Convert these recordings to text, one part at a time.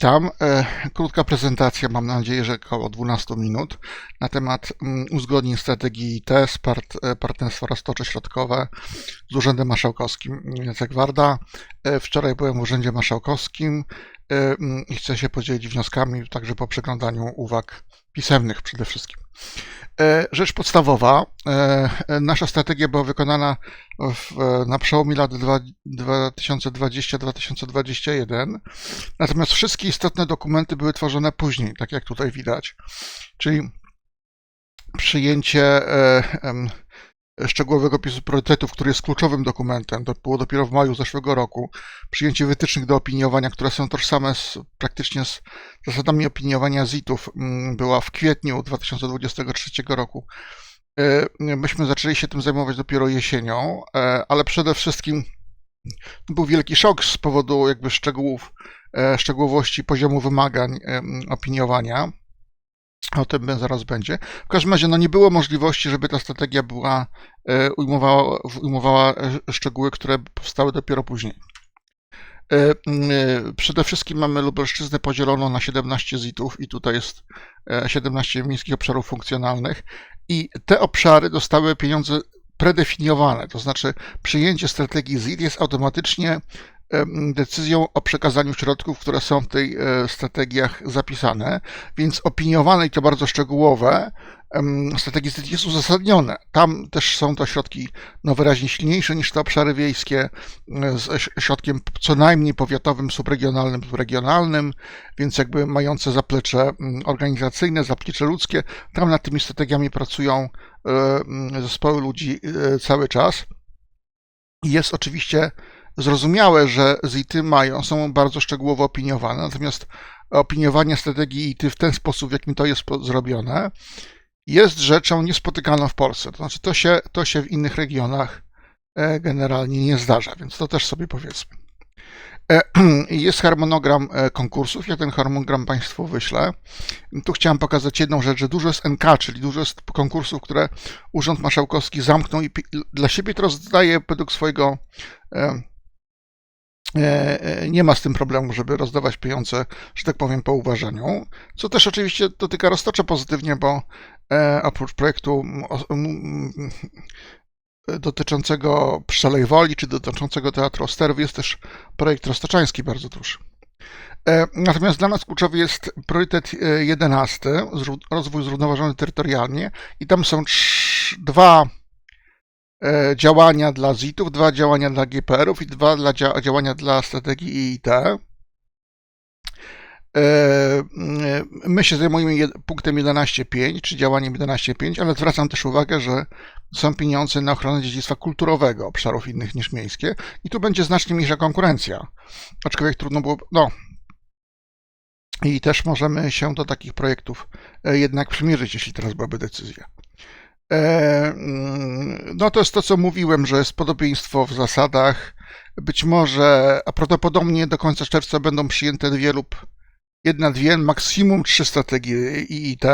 Witam. E, krótka prezentacja, mam nadzieję, że około 12 minut, na temat mm, uzgodnień strategii z part, e, Partnerstwa Roztocze Środkowe z Urzędem Marszałkowskim. Jacek Warda. E, wczoraj byłem w Urzędzie Marszałkowskim i chcę się podzielić wnioskami, także po przeglądaniu uwag pisemnych przede wszystkim. E, rzecz podstawowa. E, nasza strategia była wykonana w, na przełomie lat 2020-2021, natomiast wszystkie istotne dokumenty były tworzone później, tak jak tutaj widać. Czyli przyjęcie e, szczegółowego opisu priorytetów, który jest kluczowym dokumentem, to było dopiero w maju zeszłego roku, przyjęcie wytycznych do opiniowania, które są tożsame z, praktycznie z zasadami opiniowania ZIT-ów, mm, była w kwietniu 2023 roku. E, myśmy zaczęli się tym zajmować dopiero jesienią, e, ale przede wszystkim był wielki szok z powodu jakby szczegółów, e, szczegółowości poziomu wymagań opiniowania. O tym zaraz będzie. W każdym razie no nie było możliwości, żeby ta strategia była, e, ujmowała, ujmowała e, szczegóły, które powstały dopiero później. E, przede wszystkim mamy Lubelszczyznę podzieloną na 17 ZIT-ów i tutaj jest 17 miejskich obszarów funkcjonalnych i te obszary dostały pieniądze predefiniowane, to znaczy przyjęcie strategii ZIT jest automatycznie decyzją o przekazaniu środków, które są w tej e, strategiach zapisane, więc opiniowane i to bardzo szczegółowe strategii jest uzasadnione. Tam też są to środki no, wyraźnie silniejsze niż te obszary wiejskie, e, z środkiem co najmniej powiatowym, subregionalnym, subregionalnym, więc jakby mające zaplecze organizacyjne, zaplecze ludzkie. Tam nad tymi strategiami pracują e, zespoły ludzi cały czas. Jest oczywiście zrozumiałe, że ZIT-y mają, są bardzo szczegółowo opiniowane, natomiast opiniowanie strategii IT w ten sposób, w jakim to jest zrobione, jest rzeczą niespotykaną w Polsce. To znaczy, to się, to się w innych regionach e, generalnie nie zdarza, więc to też sobie powiedzmy. E, jest harmonogram e, konkursów, ja ten harmonogram Państwu wyślę. Tu chciałem pokazać jedną rzecz, że dużo jest NK, czyli dużo jest konkursów, które Urząd Marszałkowski zamknął i dla siebie to rozdaje według swojego nie ma z tym problemu, żeby rozdawać pieniądze, że tak powiem, po uważaniu. Co też oczywiście dotyka Roztocza pozytywnie, bo e, oprócz projektu dotyczącego Pszczelej Woli, czy dotyczącego Teatru Osterów, jest też projekt roztoczański bardzo duży. Natomiast dla nas kluczowy jest priorytet 11, rozwój zrównoważony terytorialnie i tam są dwa E, działania dla ZIT-ów, dwa działania dla GPR-ów i dwa dla działania dla strategii IIT. E, my się zajmujemy punktem 11.5, czy działaniem 11.5, ale zwracam też uwagę, że są pieniądze na ochronę dziedzictwa kulturowego obszarów innych niż miejskie i tu będzie znacznie mniejsza konkurencja. Aczkolwiek trudno było, no, i też możemy się do takich projektów e, jednak przymierzyć, jeśli teraz byłaby decyzja. E, mm, no to jest to, co mówiłem, że jest podobieństwo w zasadach. Być może, a prawdopodobnie do końca czerwca będą przyjęte dwie lub jedna, dwie, maksimum trzy strategie IIT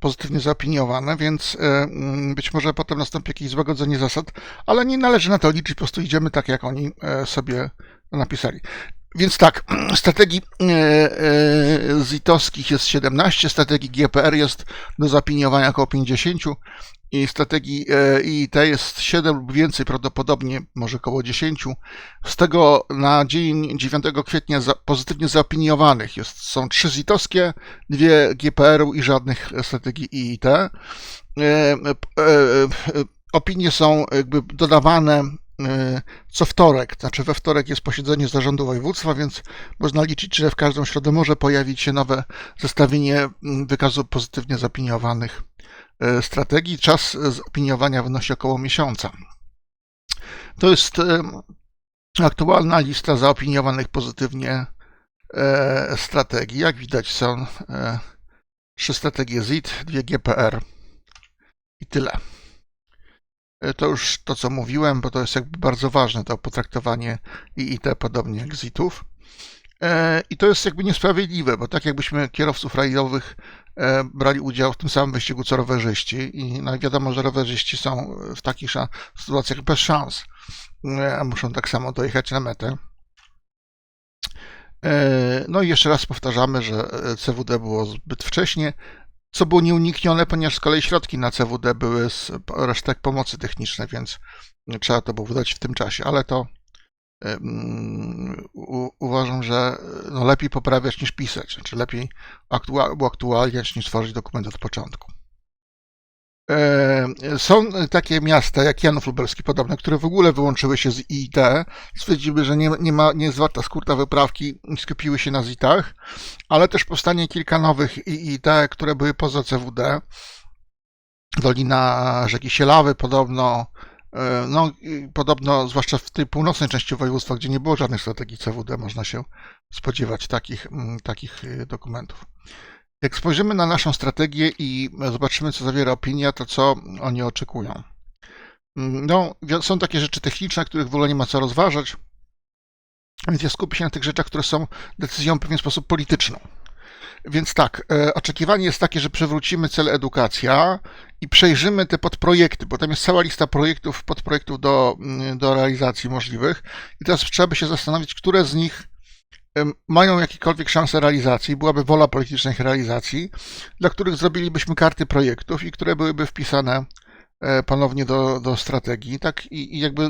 pozytywnie zaopiniowane, więc e, mm, być może potem nastąpi jakieś złagodzenie zasad, ale nie należy na to liczyć, po prostu idziemy tak, jak oni e, sobie napisali. Więc tak, strategii e, e, ZIT-owskich jest 17, strategii GPR jest do zapiniowania około 50 i strategii e, IIT jest 7 lub więcej, prawdopodobnie może około 10. Z tego na dzień 9 kwietnia pozytywnie zaopiniowanych jest, są 3 ZIT-owskie, 2 GPR-u i żadnych strategii IIT. Opinie są jakby dodawane co wtorek, znaczy we wtorek jest posiedzenie zarządu województwa, więc można liczyć, że w każdą środę może pojawić się nowe zestawienie wykazu pozytywnie zaopiniowanych e, strategii. Czas opiniowania wynosi około miesiąca. To jest e, aktualna lista zaopiniowanych pozytywnie strategii. Jak widać są trzy strategie ZIT, dwie GPR i tyle. E, to już to, co mówiłem, bo to jest jakby bardzo ważne, to potraktowanie IIT podobnie jak ZIT-ów. E, I to jest jakby niesprawiedliwe, bo tak jakbyśmy kierowców rajdowych e, brali udział w tym samym wyścigu co rowerzyści i no wiadomo, że rowerzyści są w takich sytuacjach bez szans, a muszą tak samo dojechać na metę. No i jeszcze raz powtarzamy, że CWD było zbyt wcześnie, co było nieuniknione, ponieważ z kolei środki na CWD były z resztek pomocy technicznej, więc trzeba to było wydać w tym czasie, ale to u, uważam, że no lepiej poprawiać niż pisać, znaczy lepiej aktua- uaktualniać niż tworzyć dokument od początku. E, Są takie miasta jak Janów Lubelski podobne, które w ogóle wyłączyły się z IIT, stwierdziły, że nie, nie, ma, nie jest warta skórta wyprawki skupiły się na ZIT-ach, ale też powstanie kilka nowych IIT, które były poza CWD. Dolina rzeki Sielawy podobno, e, no podobno, zwłaszcza w tej północnej części województwa, gdzie nie było żadnych strategii CWD, można się spodziewać takich, takich e, dokumentów. Jak spojrzymy na naszą strategię i zobaczymy, co zawiera opinia, to co oni oczekują. No, są takie rzeczy techniczne, których w ogóle nie ma co rozważać, więc ja skupię się na tych rzeczach, które są decyzją w pewien sposób polityczną. Więc tak, e, oczekiwanie jest takie, że przywrócimy cel edukacja i przejrzymy te podprojekty, bo tam jest cała lista projektów, podprojektów do, mm, do realizacji możliwych. I teraz trzeba by się zastanowić, które z nich mają jakiekolwiek szanse realizacji, byłaby wola politycznej ich realizacji, dla których zrobilibyśmy karty projektów i które byłyby wpisane e, ponownie do, do strategii. Tak i, i jakby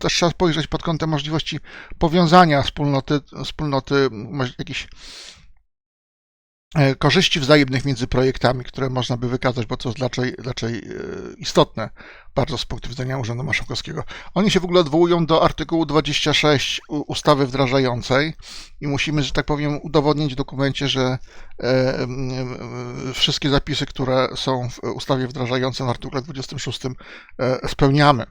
też trzeba spojrzeć pod kątem możliwości powiązania wspólnoty, wspólnoty jakichś korzyści wzajemnych między projektami, które można by wykazać, bo to jest raczej, raczej e, istotne bardzo z punktu widzenia Urzędu Marszałkowskiego. Oni się w ogóle odwołują do artykułu 26 u- ustawy wdrażającej i musimy, że tak powiem, udowodnić w dokumencie, że e, wszystkie zapisy, które są w ustawie wdrażającej w artykule 26 e, spełniamy.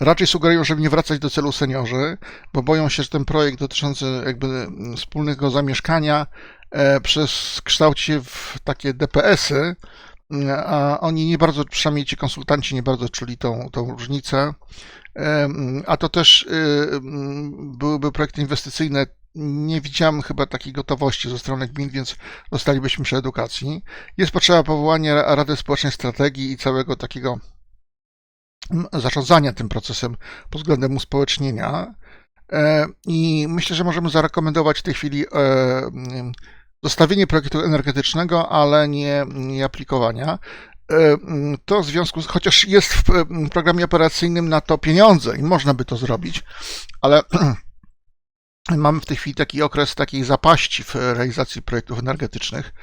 Raczej sugerują, żeby nie wracać do celu seniorzy, bo boją się, że ten projekt dotyczący jakby wspólnego zamieszkania e, przekształci się w takie DPS-y, a oni nie bardzo, przynajmniej ci konsultanci nie bardzo czuli tą, tą różnicę. E, A to też mm, byłyby projekty inwestycyjne. Nie widziałem chyba takiej gotowości ze strony gmin, więc dostalibyśmy przy edukacji. Jest potrzeba powołania Rady Społecznej Strategii i całego takiego zarządzania tym procesem pod względem uspołecznienia. E, I myślę, że możemy zarekomendować w tej chwili e, zostawienie projektu energetycznego, ale nie, nie aplikowania. E, To w związku z, chociaż jest w programie operacyjnym na to pieniądze i można by to zrobić, ale mamy w tej chwili taki okres takiej zapaści w realizacji projektów energetycznych.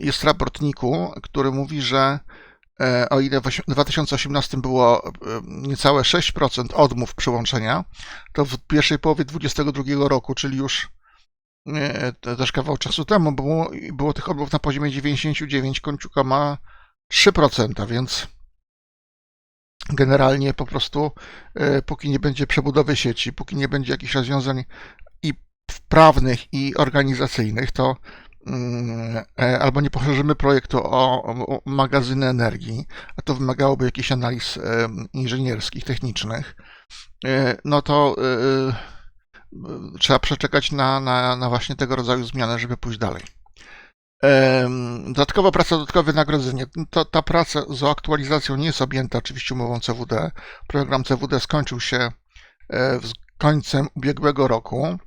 Jest raport NIK-u, który mówi, że o ile w osi- 2018 było e, niecałe 6% odmów przyłączenia, to w pierwszej połowie 2022 roku, czyli już e, też kawał czasu temu, było, było tych odmów na poziomie 99,3%, więc generalnie po prostu e, póki nie będzie przebudowy sieci, póki nie będzie jakichś rozwiązań i prawnych i organizacyjnych, to e, albo nie poszerzymy projektu o, magazyny energii, a to wymagałoby jakichś analiz e, inżynierskich, technicznych, e, no to e, e, trzeba przeczekać na, na, na właśnie tego rodzaju zmiany, żeby pójść dalej. Dodatkowa praca, dodatkowe wynagrodzenie. Ta praca z aktualizacją nie jest objęta oczywiście umową CWD. Program CWD skończył się e, z końcem ubiegłego roku.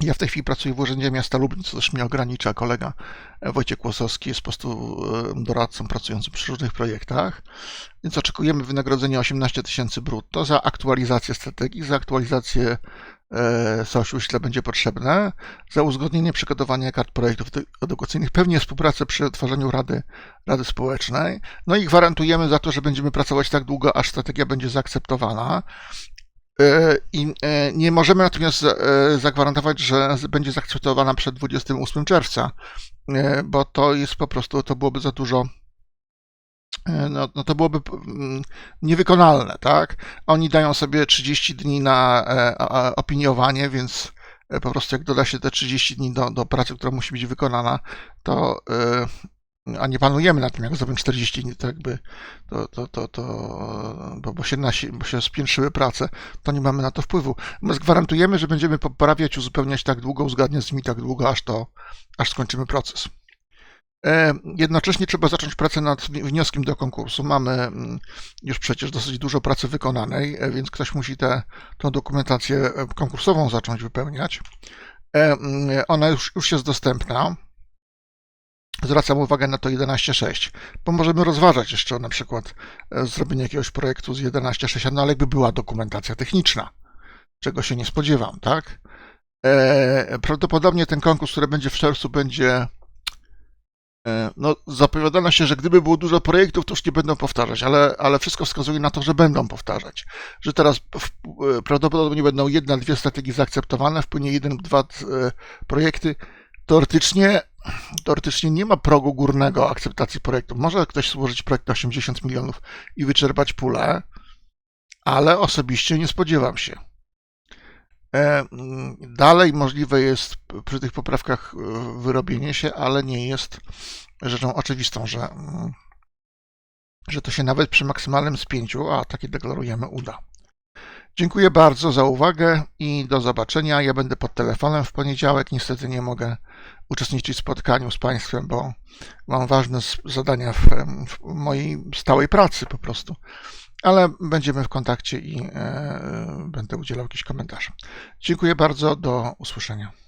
Ja w tej chwili pracuję w Urzędzie Miasta Lublin, co też mnie ogranicza. Kolega Wojciech Łosowski jest po prostu doradcą pracującym przy różnych projektach. Więc oczekujemy wynagrodzenia 18 tysięcy brutto za aktualizację strategii, za aktualizację coś, jeśli będzie potrzebne, za uzgodnienie przygotowania kart projektów edu- edukacyjnych, pewnie współpracę przy tworzeniu Rady, Rady Społecznej. No i gwarantujemy za to, że będziemy pracować tak długo, aż strategia będzie zaakceptowana. E, I e, nie możemy natomiast e, zagwarantować, że będzie zaakceptowana przed 28 czerwca, bo to jest po prostu, to byłoby za dużo no, no to byłoby mm, niewykonalne, tak? Oni dają sobie 30 dni na opiniowanie, więc po prostu jak doda się te 30 dni do, do pracy, która musi być wykonana, to a nie panujemy na tym, jak zrobią 40 dni, to jakby to, to, to, to bo, bo, się nasi, bo się spiętrzyły prace, to nie mamy na to wpływu. My gwarantujemy, że będziemy poprawiać, uzupełniać tak długo, uzgadniać z nimi tak długo, aż to, aż skończymy proces. E, Jednocześnie trzeba zacząć pracę nad wnioskiem do konkursu. Mamy mm, już przecież dosyć dużo pracy wykonanej, e, więc ktoś musi tę dokumentację e, konkursową zacząć wypełniać. Mm, Ona już, już jest dostępna. Zwracam uwagę na to 11.6, bo możemy rozważać jeszcze na przykład e, zrobienie jakiegoś projektu z 11.6, no ale jakby była dokumentacja techniczna, czego się nie spodziewam, tak? E, Prawdopodobnie ten konkurs, który będzie w czerwcu, będzie E, No, zapowiadano się, że gdyby było dużo projektów, to już nie będą powtarzać, ale, ale wszystko wskazuje na to, że będą powtarzać. Że teraz w, e, prawdopodobnie będą jedna, dwie strategie zaakceptowane, wpłynie jeden, dwa e, projekty. Teoretycznie, teoretycznie nie ma progu górnego akceptacji projektów. Może ktoś złożyć projekt na 80 milionów i wyczerpać pulę, ale osobiście nie spodziewam się. E, mm, Dalej możliwe jest przy tych poprawkach e, wyrobienie się, ale nie jest rzeczą oczywistą, że, mm, że to się nawet przy maksymalnym spięciu, a takie deklarujemy, uda. Dziękuję bardzo za uwagę i do zobaczenia. Ja będę pod telefonem w poniedziałek. Niestety nie mogę uczestniczyć w spotkaniu z Państwem, bo mam ważne zadania w, w mojej stałej pracy po prostu. Ale będziemy w kontakcie i e, będę udzielał jakichś komentarzy. Dziękuję bardzo. Do usłyszenia.